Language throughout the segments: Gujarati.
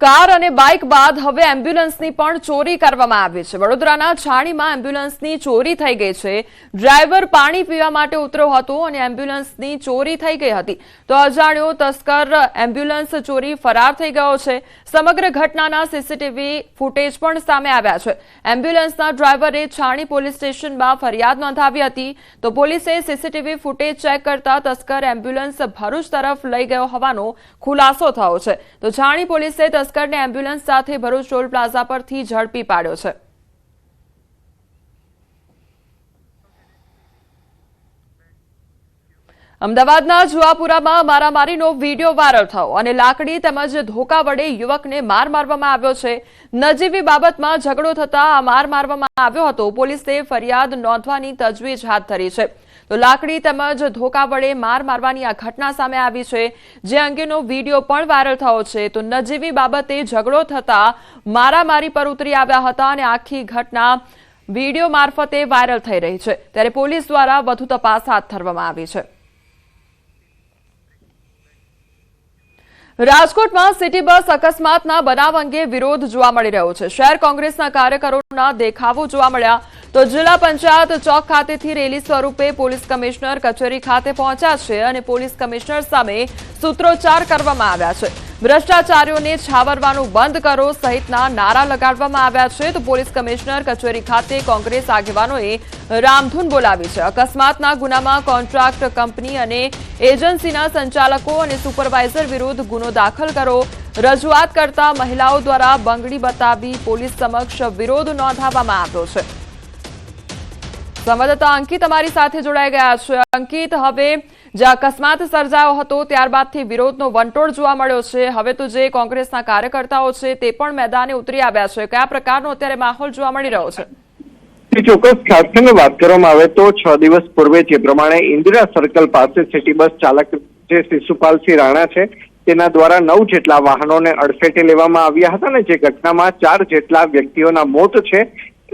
કાર અને બાઇક બાદ હવે એમ્બ્યુલન્સની પણ ચોરી કરવામાં આવી છે. વડોદરાના છાણીમાં એમ્બ્યુલન્સની ચોરી થઈ ગઈ છે. ડ્રાઈવર પાણી પીવા માટે ઉતર્યો હતો અને એમ્બ્યુલન્સની ચોરી થઈ ગઈ હતી. તો અજાણ્યો તસ્કર એમ્બ્યુલન્સ ચોરી ફરાર થઈ ગયો છે. સમગ્ર ઘટનાના સીસીટીવી ફૂટેજ પણ સામે આવ્યા છે. એમ્બ્યુલન્સના ડ્રાઈવરે છાણી પોલીસ સ્ટેશનમાં ફરિયાદ નોંધાવી હતી. તો પોલીસે સીસીટીવી ફૂટેજ ચેક કરતા તસ્કર એમ્બ્યુલન્સ ભરૂચ તરફ લઈ ગયો હોવાનો ખુલાસો થયો છે. તો છાણી પોલીસે તસ્કરને એમ્બ્યુલન્સ સાથે ભરૂચ ટોલ પ્લાઝા પરથી ઝડપી પાડ્યો છે. અમદાવાદના જુઆપુરામાં મારામારીનો વીડિયો વાયરલ થયો અને લાકડી તેમજ ધોકા વડે યુવકને માર મારવામાં આવ્યો છે. નજીવી બાબતમાં ઝઘડો થતા આ માર મારવામાં આવ્યો હતો. પોલીસે ફરિયાદ નોંધવાની તજવીજ હાથ ધરી છે. તો લાકડી તેમજ ધોકા વડે માર મારવાની આ ઘટના સામે આવી છે. જે અંગેનો વીડિયો પણ વાયરલ થયો છે. તો નજીવી બાબતે ઝઘડો થતા મારામારી પર ઉતરી આવ્યા હતા અને આખી ઘટના વીડિયો મારફતે વાયરલ થઈ રહી છે. ત્યારે પોલીસ દ્વારા વધુ તપાસ હાથ ધરવામાં આવી છે. રાજકોટમાં સિટી બસ અકસ્માતના બનાવ અંગે વિરોધ જોવા મળી રહ્યો છે. શહેર કોંગ્રેસના કાર્યકરોના દેખાવો જોવા મળ્યા. તો જિલ્લા પંચાયત ચોક ખાતેથી રેલી સ્વરૂપે પોલીસ કમિશનર કચેરી ખાતે પહોંચ્યા છે અને પોલીસ કમિશનર સામે સૂત્રોચ્ચાર કરવામાં આવ્યા છે. ભ્રષ્ટાચારીઓને છાવરવાનું બંધ કરો સહિતના નારા લગાડવામાં આવ્યા છે તો પોલીસ કમિશનર કચેરી ખાતે કોંગ્રેસ આગેવાનોએ રામધૂન બોલાવી છે. અકસ્માતના ગુનામાં કોન્ટ્રાક્ટ કંપની અને એજન્સીના સંચાલકો અને સુપરવાઇઝર વિરુદ્ધ ગુનો દાખલ કરો. રજૂઆત કરતા મહિલાઓ દ્વારા બંગડી બતાવી પોલીસ સમક્ષ વિરોધ નોંધાવવામાં આવ્યો છે. સંવાદદાતા અંકિત અમારી સાથે જોડાઈ ગયા છે. અંકિત, હવે જે અકસ્માત સર્જાયો હતો, ત્યારબાદથી વિરોધનો વંટોળ જોવા મળ્યો છે. હવે તો જે કોંગ્રેસના કાર્યકર્તાઓ છે, તે પણ મેદાને ઉતરી આવ્યા છે. કયા પ્રકારનો અત્યારે માહોલ જોવા મળી રહ્યો છે? ચોક્કસ. ખાસ વાત કરવામાં આવે તો છ દિવસ પૂર્વે જે પ્રમાણે ઇન્દિરા સર્કલ પાસે સિટી બસ ચાલક જે શિશુપાલસિંહ રાણા છે, તેના દ્વારા નવ જેટલા વાહનોને અડફેટે લેવામાં આવ્યા હતા ને જે ઘટનામાં ચાર જેટલા વ્યક્તિઓના મોત છે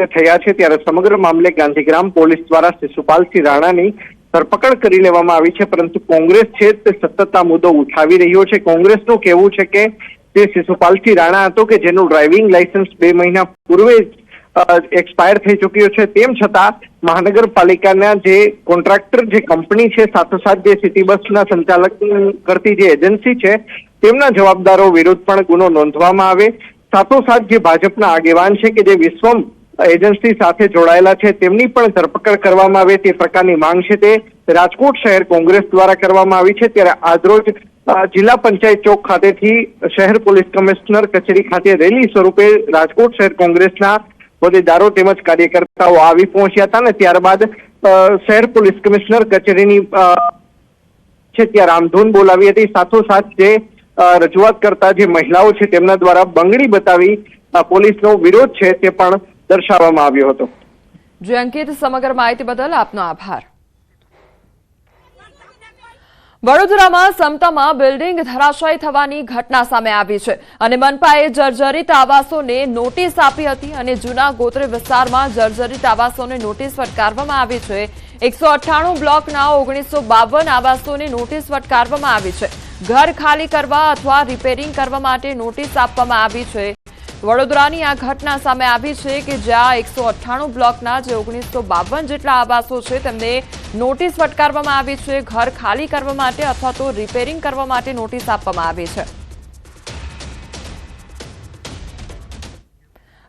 થયા છે. ત્યારે સમગ્ર મામલે ગાંધીગ્રામ પોલીસ દ્વારા શિશુપાલસિંહ રાણાની ધરપકડ કરી લેવામાં આવી છે, પરંતુ કોંગ્રેસ છે તે સતત આ મુદ્દો ઉઠાવી રહ્યો છે. કોંગ્રેસનું કહેવું છે કે જે શિશુપાલસિંહ રાણા હતો કે જેનું ડ્રાઇવિંગ લાયસન્સ બે મહિના પૂર્વે એક્સપાયર થઈ ચૂક્યો છે, તેમ છતાં મહાનગરપાલિકાના જે કોન્ટ્રાક્ટર, જે કંપની છે, સાથોસાથ જે સિટી બસના સંચાલક કરતી જે એજન્સી છે, તેમના જવાબદારો વિરુદ્ધ પણ ગુનો નોંધવામાં આવે. સાથોસાથ જે ભાજપના આગેવાન છે કે જે વિશ્વમ એજન્સી સાથે જોડાયેલા છે. તેમની પણ ધરપકડ કરવામાં આવે તે પ્રકારની માંગ છે તે રાજકોટ શહેર કોંગ્રેસ દ્વારા કરવામાં આવી છે. ત્યારે આજરોજ જિલ્લા પંચાયત ચોક ખાતેથી શહેર પોલીસ કમિશનર કચેરી ખાતે રેલી સ્વરૂપે રાજકોટ શહેર કોંગ્રેસના હોદ્દેદારો તેમજ કાર્યકર્તાઓ આવી પહોંચ્યા હતા ને ત્યારબાદ શહેર પોલીસ કમિશનર કચેરીની છે ત્યાં રામધૂન બોલાવી હતી. સાથોસાથ જે રજૂઆત કરતા જે મહિલાઓ છે તેમના દ્વારા બંગડી બતાવી પોલીસનો વિરોધ છે તે પણ દર્શાવવામાં આવ્યો હતો. જે અંકિત સમગ્ર માહિતી બદલ આપનો આભાર. વડોદરામાં સમતામાં બિલ્ડિંગ ધરાશાયી થવાની ઘટના સામે આવી છે અને મનપાએ જર્જરિત આવાસોને નોટિસ આપી હતી અને જૂના ગોત્ર વિસ્તારમાં જર્જરિત આવાસોને નોટિસ ફટકારવામાં આવી છે. એકસો અઠ્ઠાણું બ્લોકના ઓગણીસો બાવન આવાસોને નોટિસ ફટકારવામાં આવી છે. ઘર ખાલી કરવા અથવા રિપેરિંગ કરવા માટે નોટિસ આપવામાં આવી છે. વડોદરાની આ ઘટના સામે આવી છે કે જ્યાં એકસો અઠ્ઠાણું બ્લોકના જે ઓગણીસો બાવન જેટલા આવાસો છે, તેમને નોટિસ ફટકારવામાં આવી છે, ઘર ખાલી કરવા માટે અથવા તો રિપેરિંગ કરવા માટે નોટિસ આપવામાં આવી છે.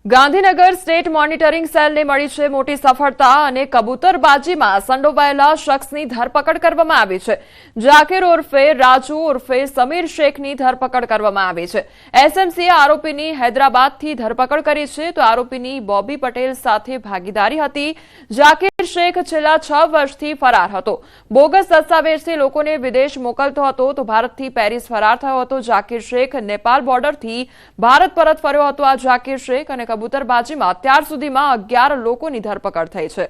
ગાંધીનગર સ્ટેટ મોનિટરિંગ સેલને મળી છે મોટી સફળતા અને કબૂતરબાજીમાં સંડોવાયેલા શખ્સની ધરપકડ કરવામાં આવી છે. જાકીર ઉર્ફે રાજુ ઉર્ફે સમીર શેખની ધરપકડ કરવામાં આવી છે. એસએમસીએ આરોપીની હૈદરાબાદથી ધરપકડ કરી છે તો આરોપીની બોબી પટેલ સાથે ભાગીદારી હતી. જાકીર શેખ છેલ્લા છ વર્ષથી ફરાર હતો. બોગસ દસ્તાવેજથી લોકોને વિદેશ મોકલતો હતો તો ભારતથી પેરિસ ફરાર થયો હતો. જાકીર શેખ નેપાલ બોર્ડરથી ભારત પરત ફર્યો હતો આ જાકીર શેખ અને કબૂતરબાજીમાં અત્યાર સુધીમાં અગિયાર લોકોની ધરપકડ થઈ છે.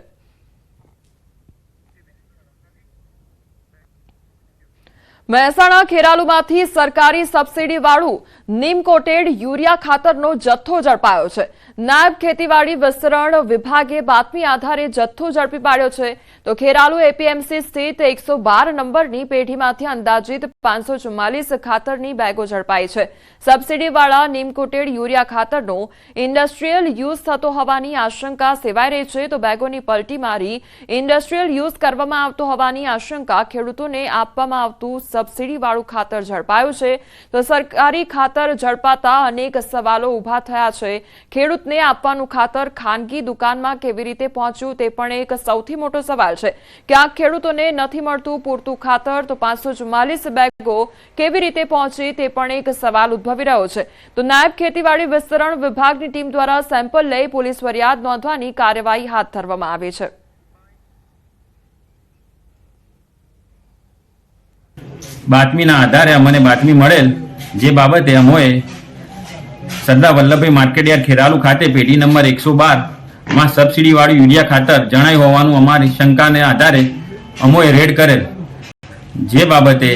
મહેસાણા ખેરાલુમાંથી સરકારી સબસીડીવાળું નીમ કોટેડ યુરિયા ખાતરનો જથ્થો ઝડપાયો છે. નાયબ ખેતીવાડી વિસ્તરણ વિભાગે બાતમી આધારે જથ્થો ઝડપી પાડ્યો છે. તો ખેરાલુ એપીએમસી સ્થિત એકસો બાર નંબરની પેઢીમાંથી અંદાજિત પાંચસો ખાતરની બેગો ઝડપાઈ છે. સબસિડીવાળા નીમ કોટેડ યુરિયા ખાતરનો ઇન્ડસ્ટ્રીયલ યુઝ થતો હોવાની આશંકા સેવાઈ રહી છે. તો બેગોની પલટી મારી ઇન્ડસ્ટ્રીયલ યુઝ કરવામાં આવતો હોવાની આશંકા ખેડૂતોને આપવામાં આવતું સબસિડીવાળું ખાતર ઝડપાયું છે. તો સરકારી ખાતર ઝડપાતા અનેક સવાલો ઊભા થયા છે. ખેડૂતને આપવાનું ખાતર ખાનગી દુકાનમાં કેવી રીતે પહોંચ્યું તે પણ એક સૌથી મોટો સવાલ છે. ક્યાંક ખેડૂતોને નથી મળતું પૂરતું ખાતર, તો પાંચસો ચુમ્માલીસ બેગો કેવી રીતે પહોંચી તે પણ એક સવાલ ઉદ્ભવી રહ્યો છે. તો નાયબ ખેતીવાડી વિસ્તરણ વિભાગની ટીમ દ્વારા સેમ્પલ લઈ પોલીસ ફરિયાદ નોંધવાની કાર્યવાહી હાથ ધરવામાં આવી છે. બાતમીના આધારે અમને બાતમી મળેલ જે બાબતે અમોએ સરદાર વલ્લભભાઈ માર્કેટયાર્ડ ખેરાલુ ખાતે પેઢી નંબર એકસો બારમાં સબસિડીવાળું યુરિયા ખાતર જણાયું હોવાનું અમારી શંકાને આધારે અમોએ રેડ કરેલ. જે બાબતે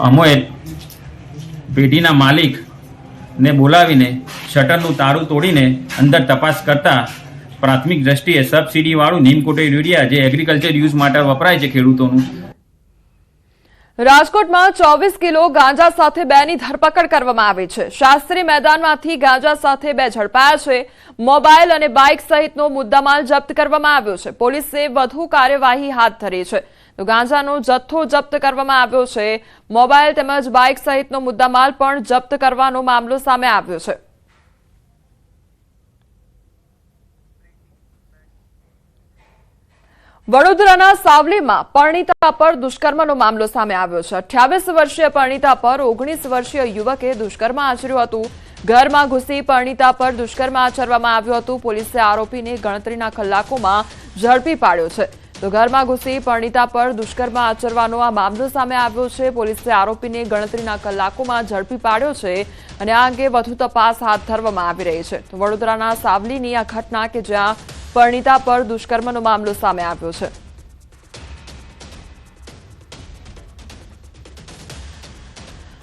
અમોએ પેઢીના માલિકને બોલાવીને શટરનું તાળું તોડીને અંદર તપાસ કરતા પ્રાથમિક દ્રષ્ટિએ સબસિડીવાળું નીમકોટેડ યુરિયા જે એગ્રીકલ્ચર યુઝ માટે વપરાય છે ખેડૂતોનું રાજકોટમાં ચોવીસ કિલો ગાંજા સાથે બેની ધરપકડ કરવામાં આવી છે. શાસ્ત્રી મેદાનમાંથી ગાંજા સાથે બે ઝડપાયા છે. મોબાઈલ અને બાઇક સહિતનો મુદ્દામાલ જપ્ત કરવામાં આવ્યો છે. પોલીસે વધુ કાર્યવાહી હાથ ધરી છે. તો ગાંજાનો જથ્થો જપ્ત કરવામાં આવ્યો છે. મોબાઈલ તેમજ બાઇક સહિતનો મુદ્દામાલ પણ જપ્ત કરવાનો મામલો સામે આવ્યો છે. વડોદરાના સાવલીમાં પરણિતા પર દુષ્કર્મનો મામલો સામે આવ્યો છે. અઠ્યાવીસ વર્ષીય પરણિતા પર ઓગણીસ વર્ષીય યુવકે દુષ્કર્મ આચર્યું હતું. ઘરમાં ઘૂસી પરણિતા પર દુષ્કર્મ આચરવામાં આવ્યું હતું. પોલીસે આરોપીને ગણતરીના કલાકોમાં ઝડપી પાડ્યો છે. તો ઘરમાં ઘૂસી પરણિતા પર દુષ્કર્મ આચરવાનો આ મામલો સામે આવ્યો છે. પોલીસે આરોપીને ગણતરીના કલાકોમાં ઝડપી પાડ્યો છે અને આ અંગે વધુ તપાસ હાથ ધરવામાં આવી રહી છે. તો વડોદરાના સાવલીની આ ઘટના કે જ્યાં પરણિતા પર દુષ્કર્મનો મામલો સામે આવ્યો છે.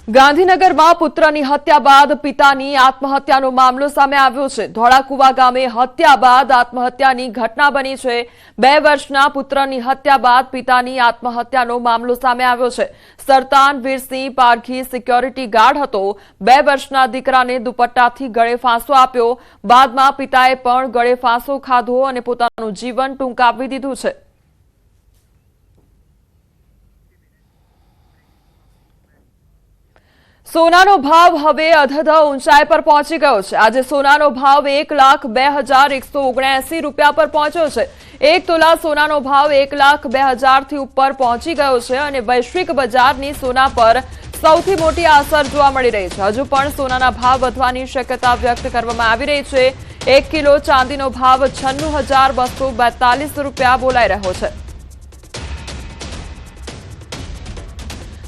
ગાંધીનગરમાં પુત્રની હત્યા બાદ પિતાની આત્મહત્યાનો મામલો સામે આવ્યો છે. ધોળાકુવા ગામે હત્યા બાદ આત્મહત્યાની ઘટના બની છે. બે વર્ષના પુત્રની હત્યા બાદ પિતાની આત્મહત્યાનો મામલો સામે આવ્યો છે. સરતાન વીરસિંહ પારખી સિક્યોરિટી ગાર્ડ હતો. બે વર્ષના દીકરાને દુપટ્ટાથી ગળે ફાંસો આપ્યો. બાદમાં પિતાએ પણ ગળે ફાંસો ખાધો અને પોતાનું જીવન ટૂંકાવી દીધું છે. સોનાનો ભાવ હવે અધધ ઊંચાઈ પર પહોંચી ગયો છે. આજે સોનાનો ભાવ એક લાખ બે હજાર એકસો ઓગણસી રૂપિયા પર પહોંચ્યો છે. એક તોલા સોનાનો ભાવ એક લાખ બે હજારથી ઉપર પહોંચી ગયો છે અને વૈશ્વિક બજારની સોના પર સૌથી મોટી અસર જોવા મળી રહી છે. હજુ પણ સોનાના ભાવ વધવાની શક્યતા વ્યક્ત કરવામાં આવી રહી છે. એક કિલો ચાંદીનો ભાવ છન્નું રૂપિયા બોલાઈ રહ્યો છે.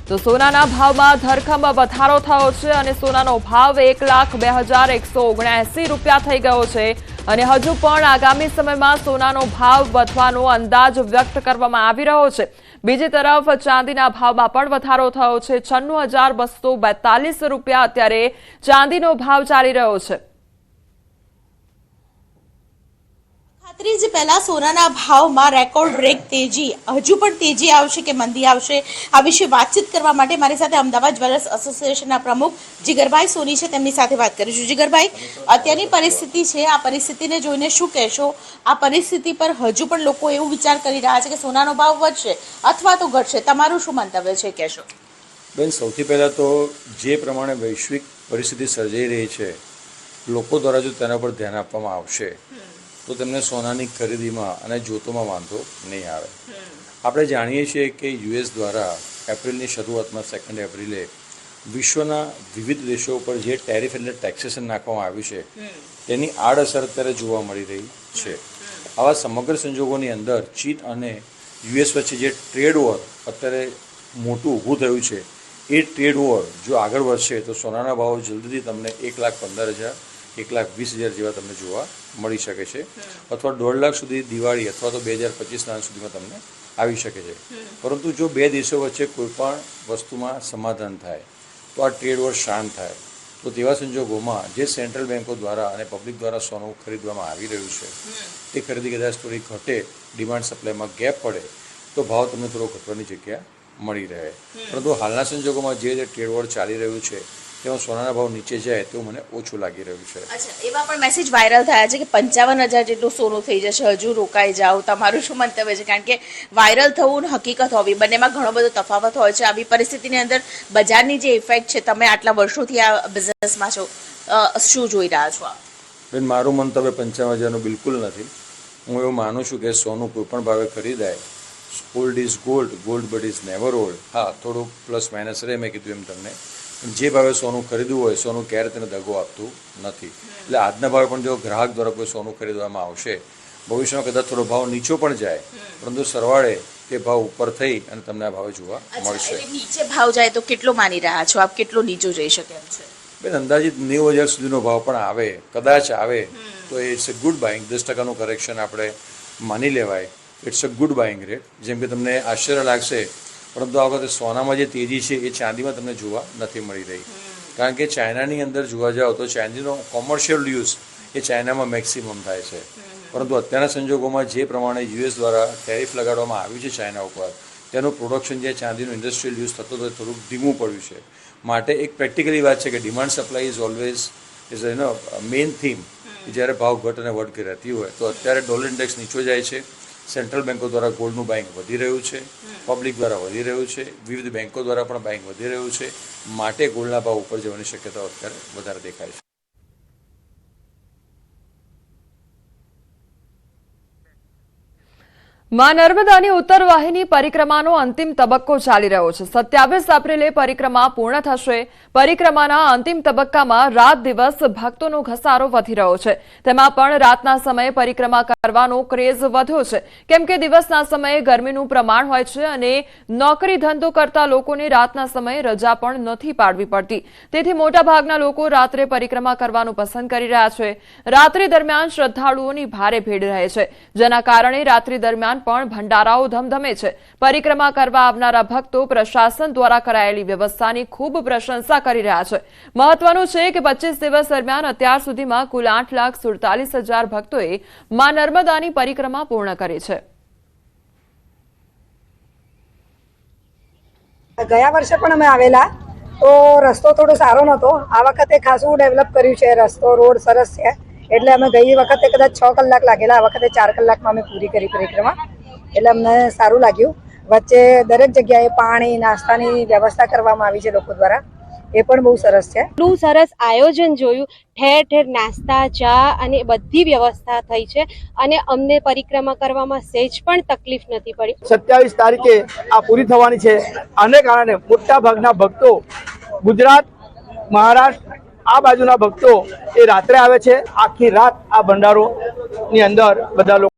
તો સોનાના ભાવમાં ધરખમ વધારો થયો છે અને સોનાનો ભાવ એક લાખ બે હજાર એકસો ઓગણએસી રૂપિયા થઈ ગયો છે. અને હજુ પણ આગામી સમયમાં સોનાનો ભાવ વધવાનો અંદાજ વ્યક્ત કરવામાં આવી રહ્યો છે. બીજી તરફ ચાંદીના ભાવમાં પણ વધારો થયો છે. છન્નું રૂપિયા અત્યારે ચાંદીનો ભાવ ચાલી રહ્યો છે. ખાતરી જે પહેલા સોનાના ભાવમાં રેકોર્ડ બ્રેક તેજી. હજુ પણ તેજી આવશે કે મંદી આવશે? આ વિશે વાતચીત કરવા માટે મારી સાથે અમદાવાદ જ્વેલર્સ એસોસિએશનના પ્રમુખ જીગરભાઈ સોની છે. તેમની સાથે વાત કરીશું. જીગરભાઈ, અત્યારની પરિસ્થિતિ છે. આ પરિસ્થિતિને જોઈને શું કહેશો? આ પરિસ્થિતિ પર હજુ પણ લોકો એવું વિચાર કરી રહ્યા છે કે સોનાનો ભાવ વધશે અથવા તો ઘટશે. તમારું શું મંતવ્ય છે? કહેશો. બેન, સૌથી પહેલાં તો જે પ્રમાણે વૈશ્વિક પરિસ્થિતિ સર્જાઈ રહી છે, લોકો દ્વારા જો તેના પર ધ્યાન આપવામાં આવશે તો તેમને સોનાની ખરીદીમાં અને જોતોમાં વાંધો નહીં આવે. આપણે જાણીએ છીએ કે યુએસ દ્વારા એપ્રિલની શરૂઆતમાં સેકન્ડ એપ્રિલે વિશ્વના વિવિધ દેશો ઉપર જે ટેરિફ એટલે ટેક્સેશન નાખવામાં આવ્યું છે તેની આડઅસર અત્યારે જોવા મળી રહી છે. આવા સમગ્ર સંજોગોની અંદર ચીન અને યુએસ વચ્ચે જે ટ્રેડ વોર અત્યારે મોટું ઊભું થયું છે એ ટ્રેડ વોર જો આગળ વધશે તો સોનાના ભાવ જલ્દીથી તમને એક લાખ પંદર હજાર એક લાખ વીસ હજાર જેવા તમને જોવા મળી શકે છે. અથવા દોઢ લાખ સુધી દિવાળી અથવા તો બે હજાર પચીસના સુધીમાં તમને આવી શકે છે. પરંતુ જો બે દેશો વચ્ચે કોઈપણ વસ્તુમાં સમાધાન થાય, તો આ ટ્રેડ વોર શાંત થાય. તો તેવા સંજોગોમાં જે સેન્ટ્રલ બેન્કો દ્વારા અને પબ્લિક દ્વારા સોનું ખરીદવામાં આવી રહ્યું છે, તે ખરીદી કદાચ થોડી ઘટે, ડિમાન્ડ સપ્લાયમાં ગેપ પડે, તો ભાવ તમને થોડો ઘટવાની જગ્યા મળી રહે. પરંતુ હાલના સંજોગોમાં જે ટ્રેડ વોર ચાલી રહ્યું છે તેમાં સોનાના ભાવ નીચે જાય તેવું મને ઓછું લાગી રહ્યું છે. એવા પણ મેસેજ વાયરલ થયા છે કે પંચાવન હજાર જેટલું સોનું થઈ જશે. હજુ રોકાઈ જાઓ. તમારું શું મંતવ્ય છે? કારણ કે વાયરલ થવું ને હકીકત હોવી બંનેમાં ઘણો બધો તફાવત હોય છે. આવી પરિસ્થિતિની અંદર બજારની જે ઇફેક્ટ છે તમે આટલા વર્ષોથી આ બિઝનેસમાં છો. શું જોઈ રહ્યા છો બેન મારું મંતવ્ય પંચાવન હજારનું બિલકુલ નથી. હું એવું માનું છું કે સોનું કોઈ પણ ભાવે ખરીદાય. Old is gold gold but is never old હા થોડુંક પ્લસ માઇનસ રહે મેં કીધું એમ તમને. જે ભાવે સોનું ખરીદવું હોય સોનું ક્યારે તેને દગો આપતું નથી. એટલે આજના ભાવે પણ જો ગ્રાહક દ્વારા કોઈ સોનું ખરીદવામાં આવશે ભવિષ્યમાં કદાચ થોડો ભાવ નીચો પણ જાય પરંતુ સરવાળે તે ભાવ ઉપર થઈ અને તમને આ ભાવે જોવા મળશે. નીચે ભાવ જાય તો કેટલો માની રહ્યા છો? આપ કેટલો નીચો જઈ શકે એમ છે? બેન અંદાજિત નેવું હજાર સુધીનો ભાવ પણ આવે કદાચ આવે તો ઇટ્સ અ ગુડ બાઇંગ દસ ટકાનું કરેક્શન આપણે માની લેવાય. It's a good buying rate જેમ કે તમને આશ્ચર્ય લાગશે પરંતુ આ વખતે સોનામાં જે તેજી છે એ ચાંદીમાં તમને જોવા નથી મળી રહી. કારણ કે ચાઇનાની અંદર જોવા જાઓ તો ચાંદીનો કોમર્શિયલ યુઝ એ ચાઇનામાં મેક્સિમમ થાય છે. પરંતુ અત્યારના સંજોગોમાં જે પ્રમાણે યુએસ દ્વારા ટેરિફ લગાડવામાં આવ્યું છે ચાઇના ઉપર, તેનું પ્રોડક્શન જે ચાંદીનું ઇન્ડસ્ટ્રીયલ યુઝ થતો હતો થોડુંક ધીમું પડ્યું છે. માટે એક પ્રેક્ટિકલી વાત છે કે demand supply is always is એનો મેઇન થીમ જ્યારે ભાવ ઘટ અને વટ રહેતી હોય, તો અત્યારે ડોલર ઇન્ડેક્સ નીચો જાય છે. સેન્ટ્રલ બેન્કો દ્વારા ગોલ્ડનું બાઇંગ વધી રહ્યું છે. પબ્લિક દ્વારા વધી રહ્યું છે. વિવિધ બેન્કો દ્વારા પણ બાઇંગ વધી રહ્યું છે. માટે ગોલ્ડના ભાવ ઉપર જવાની શક્યતાઓ અત્યારે વધારે દેખાય છે. માં નર્મદાની ઉત્તર વાહિની પરિક્રમાનો અંતિમ તબક્કો ચાલી રહ્યો છે. સત્યાવીસ એપ્રિલે પરિક્રમા પૂર્ણ થશે. પરિક્રમાના અંતિમ તબક્કામાં રાત દિવસ ભક્તોનો ઘસારો વધી રહ્યો છે. તેમાં પણ રાતના સમયે પરિક્રમા કરવાનો ક્રેઝ વધ્યો છે. કેમ કે દિવસના સમયે ગરમીનું પ્રમાણ હોય છે અને નોકરી ધંધો કરતા લોકોને રાતના સમયે રજા પણ નથી પાડવી પડતી. તેથી મોટાભાગના લોકો રાત્રે પરિક્રમા કરવાનું પસંદ કરી રહ્યા છે. રાત્રિ દરમિયાન શ્રદ્ધાળુઓની ભારે ભીડ રહે છે. જેના કારણે રાત્રિ દરમિયાન પણ ભંડારાઓ ધમધમે છે. પરિક્રમા કરવા આવનારા ભક્તો પ્રશાસન દ્વારા કરાયેલી વ્યવસ્થાની ખૂબ પ્રશંસા કરી રહ્યા છે. મહત્વનું છે કે પચીસ દિવસ દરમિયાન અત્યાર સુધીમાં કુલ આઠ લાખ સુડતાલીસ હજાર ભક્તોએ મા નર્મદાની પરિક્રમા પૂર્ણ કરી છે. ગયા વર્ષે પણ અમે આવેલા, તો રસ્તો થોડો સારો નહોતો. આ વખતે ખાસું ડેવલપ કર્યું છે રસ્તો, રોડ સરસ છે. એટલે અમે ગઈ વખતે કદાચ છ કલાક લાગેલા આ વખતે ચાર કલાકમાં અમે પૂરી કરી પરિક્રમા. એટલે અમને સારું લાગ્યું. વચ્ચે દરેક જગ્યાએ પાણી નાસ્તાની વ્યવસ્થા કરવામાં આવી છે લોકો દ્વારા. એ પણ બહુ સરસ છે. એટલું સરસ આયોજન જોયું. ઠેર ઠેર નાસ્તા ચા અને બધી વ્યવસ્થા થઈ છે. અને અમને પરિક્રમા કરવામાં સહેજ પણ તકલીફ નથી પડી. સત્યાવીસ તારીખે આ પૂરી થવાની છે. આને કારણે મોટા ભાગના ભક્તો ગુજરાત મહારાષ્ટ્ર આ બાજુના ભક્તો એ રાત્રે આવે છે. આખી રાત આ ભંડારો ની અંદર બધા લોકો